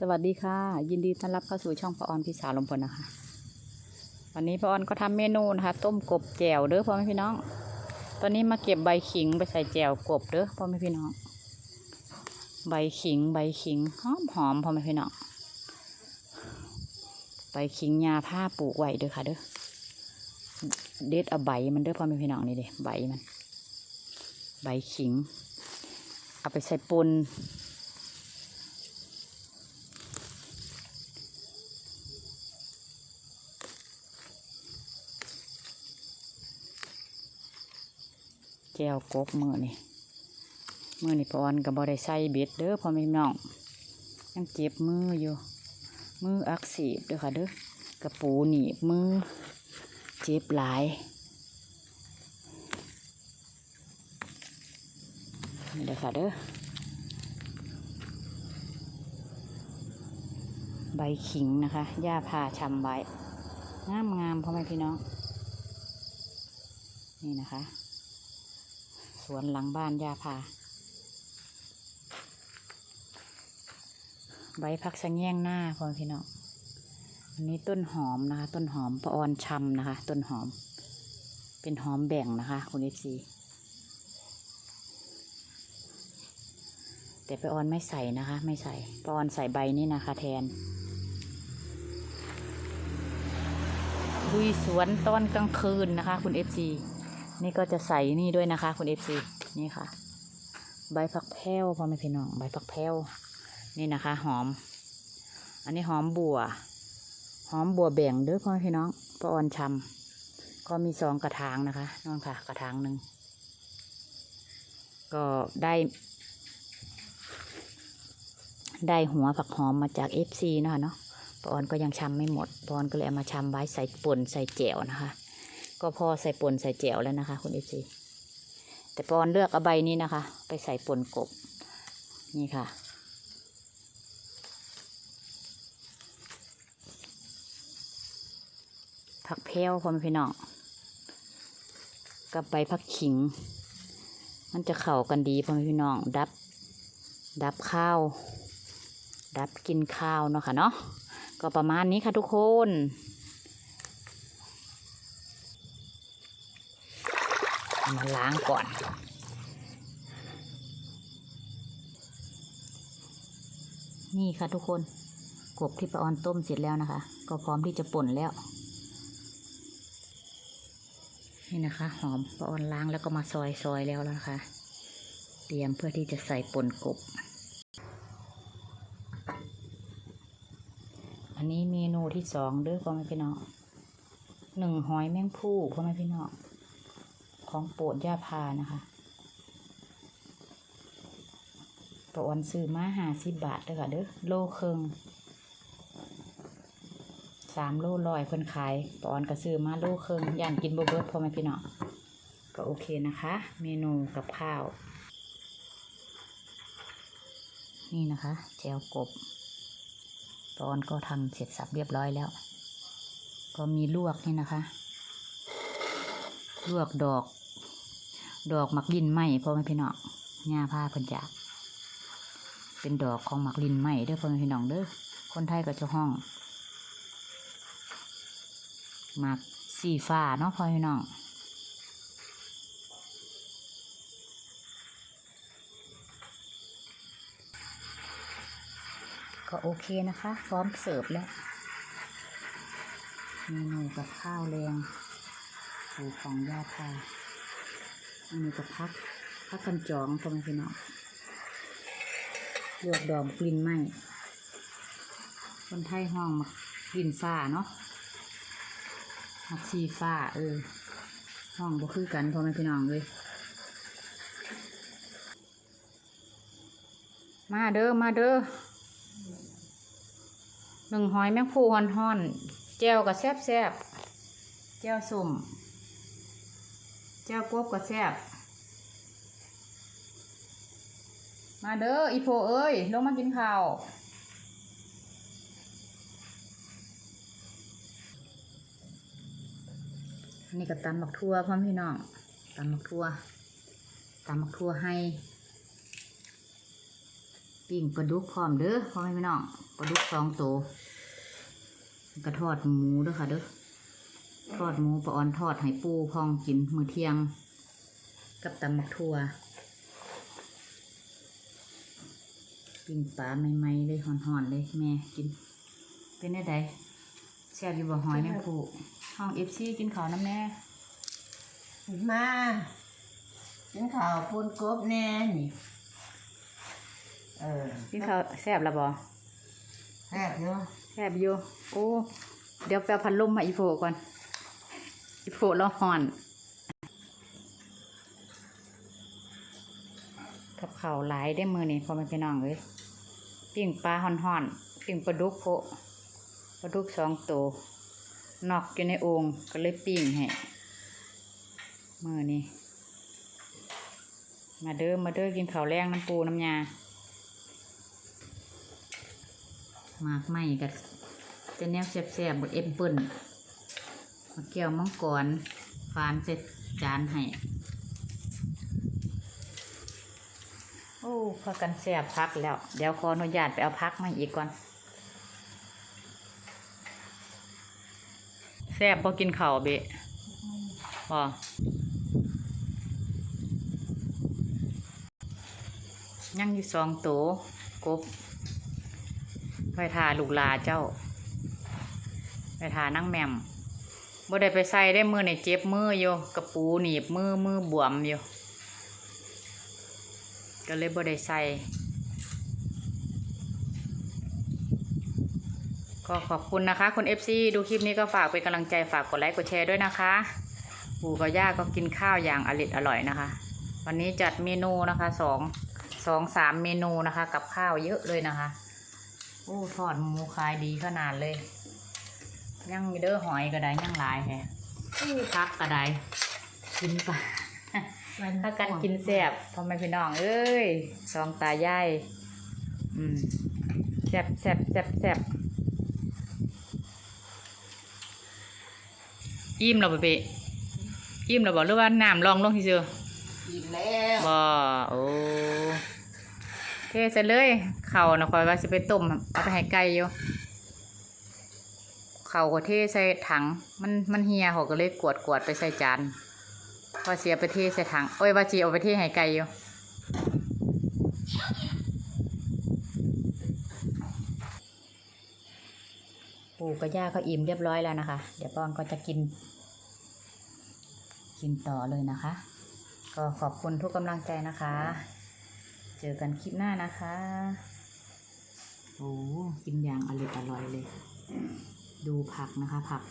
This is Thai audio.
สวัสดีค่ะ ยินดีต้อนรับเข้าสู่ช่องปะออนพี่สาวลมพลนะคะ วันนี้ปะออนก็ทำเมนูนะคะ ต้มกบแจ่วเด้อพ่อแม่พี่น้อง ตอนนี้มาเก็บใบขิงไปใส่แจ่วกบเด้อพ่อแม่พี่น้อง ใบขิงใบขิงหอมหอมพ่อแม่พี่น้อง ใบขิงยาผ้าปลูกไว้เด้อค่ะเด้อ เด็ดเอาใบมันเด้อพ่อแม่พี่น้องนี่เด้ใบมัน ใบขิง เอาไปใส่ปน แก้วกบมือนี่มือนี่ปอนกับบอได้ใส่เบ็ดเด้อพ่อแม่พี่น้องยังเจ็บมืออยู่ มืออักเสบเด้อค่ะเด้อกระปูหนีบมือ เจ็บหลายนี่เด้อค่ะเด้อใบขิงนะคะหญ้าพาชำไว้งามงามๆพ่อแม่พี่น้อง นี่นะคะ สวนหลังบ้านยาพา ใบพักสะแง่งหน้าพ่อพี่น้องอันนี้ต้นหอมนะคะ ต้นหอมปะออนชำนะคะ ต้นหอม เป็นหอมแบ่งนะคะคุณเอฟซีแต่ปะออนไม่ใส่นะคะ ไม่ใส่ปะออนใส่ใบนี้นะคะ แทนลุยสวนตอนกลางคืนนะคะ คุณเอฟซี นี่ก็จะใส่นี่ด้วยนะคะ คุณเอฟซีนี่ค่ะ ใบผักแพรวพ่อแม่พี่น้องใบผักแพรวนี่นะคะ หอม อันนี้หอมบัว หอมบัวแบ่งเด้อพ่อแม่พี่น้องปออนชำก็มีสองกระถางนะคะนั่นค่ะ กระถางหนึ่งก็ได้ ได้หัวผักหอมมาจากเอฟซีนะคะเนาะปออนก็ยังชำไม่หมดปออนก็เลยเอามาชำไว้ใส่ป่นใส่แจ่วนะคะ ก็พอใส่ป่นใส่แจ่วแล้วนะคะคุณเอซีแต่ปอนเลือกเอาใบนี้นะคะ ไปใส่ป่นกบ นี่ค่ะ ผักเพลวพ่อมพี่น้องกับใบผักขิง มันจะเข้ากันดีพ่อมพี่น้อง ดับ ดับข้าว ดับกินข้าวเนาะค่ะเนาะก็ประมาณนี้ค่ะทุกคน เอา มาล้างก่อน นี่ค่ะทุกคน กบที่ป้าออนต้มเสร็จแล้วนะคะ ก็พร้อมที่จะป่นแล้ว นี่นะคะ หอมป้าออนล้างแล้วก็มาซอยซอยแล้วนะคะ เตรียมเพื่อที่จะใส่ป่นกบ อันนี้เมนูที่สองเด้อพ่อแม่พี่น้องหนึ่งหอยแมงผู้พ่อแม่พี่น้อง ของโปรดย่าพานะคะปะออนซื้อมาหาสิบบาทเด้อค่ะเด้อโลครึ่งสามโลลอยเพิ่นขายปะออนก็ซื้อมาโลครึ่งย่านกินบเบิดพ่อแม่พี่น้องก็โอเคนะคะ เมนูกับข้าว นี่นะคะแจวกบปะออนก็ทำเสร็จสับเรียบร้อยแล้ว ก็มีลวกนี่นะคะ ลวกดอก ดอกหมักลินไหมพ่อแม่พี่น้องหญ้าผ้าเพิ่นจาก เป็นดอกของหมักลินไหมเด้อพ่อแม่พี่น้องเด้อคนไทยก็จะห้องหมักสีฟ้าเนาะพ่อแม่พี่น้องก็โอเคนะคะ พร้อมเสิร์ฟแล้วเมนูกับข้าวแรง สูตรของยาพาอันนี้ก็พัก พักกันจองพอแม่พี่น้องลวกดอกกลิ่นไหมคนไทยห้องมากลิ่นฟ้าเนาะมักชีฟ้าเออ ห้องบ่คือกันพ่อแม่พี่น้องเลย มาเด้อ มาเด้อหนึ่งหอยแมงภูฮอนฮอนๆแจ่วกับแซบแซบแจ่วสุ่ม เจ้ากบก็แซ่บมาเด้ออีโพเอ้ยลงมากินข้าวนี่ก็ตำบักทั่วพ่อพี่น้องตำบักทั่วตำบักทั่วให้ปิ้งปลาดุกพร้อมเด้อพ่อพี่น้องปลาดุกสองตัวแล้วก็ทอดหมูด้อค่ะเด้อ ทอดหมูปลาออนทอดให้ปูพองกินมื้อเที่ยง กับตำมักทั่วปิ้งปลาใหม่ๆเลยห่อนๆเลยแม่กิน เป็นได้ไดแซ่บอยู่บ่หอยแม่ผูห้องเอฟซีกินข้าวน้ำแม่มากินข้าวปูนกบแน่นี่เออกินข้าวแซ่บและบ่แซ่บเนาะแซ่บอยู่โอ้เดี๋ยวไปเอาพัดลมมาอีโฟก่อน อีโฟร้อนกับเขาหลายได้มือนี่พอแม่พี่น้องเอ้ยปิ้งปลาห่อนๆปิ้งปลาดุกโพปลาดุกสองตัวนอกอยู่ในโองก็เลยปิ้งให้มือนี่มาเด้อมาเด้อกินข้าวแรงน้ำปูน้ำยาหมากไหมกับจะแนวแซ่บๆบดเอ็มเปิ้ล มาเกี่ยวมังกรฟานเสร็จจานให้ โอ้พากันแซ่บพักแล้ว เดี๋ยวขออนุญาตไปเอาพักมาอีกก่อนแซ่บพอกินข้าวเบะพอยังอยู่สองโตวกบไปทาลูกลาเจ้า ไปทานั่งแมม บ่ได้ไปใส่ได้มือในเจ็บมืออยู่กระปูหนีบมือมือบวมอยู่ก็เลยบ่ได้ใส่ก็ขอบคุณนะคะคุณ FC ดูคลิปนี้ก็ฝากเป็นกำลังใจฝากกดไลค์กดแชร์ด้วยนะคะปู่กับย่าก็กินข้าวอย่างอริดอร่อยนะคะ วันนี้จัดเมนูนะคะสองสองสามเมนูนะคะ กับข้าวเยอะเลยนะคะโอ้ทอดหมูขายดีขนาดเลย ยังมีเด้อหอยก็ได้ยังหลายแฮะอู้พักก็ได้กินไปถ้ากันกินแซ่บพ่อแม่พี่น้องเอ้ยสองตายายอืมแซ่บแซ่บแซ่บแซ่บอิ่มเราบ่เบะอิ่มเราบ่หรือว่าน้ำรองลงที่เจอกินแล้วบ่โอ้เทใส่เลยเข่านะคอยว่าสิไปต้มเอาไปให้ไก่อยู่ เข่าก็เทใส่ถัง มันมันเหี่ยเขาก็เลยกวดกวดไปใส่จานว่าเสียไปเทใส่ถังโอ้ยว่าจีเอาไปเทให้ไก่อยู่ปู่กับย่าก็อิ่มเรียบร้อยแล้วนะคะ เดี๋ยวป้อนก็จะกิน กินต่อเลยนะคะ ก็ขอบคุณทุกกำลังใจนะคะ เจอกันคลิปหน้านะคะ โอ้กินอย่างอร่อยอร่อยเลย ดูผักนะคะผัก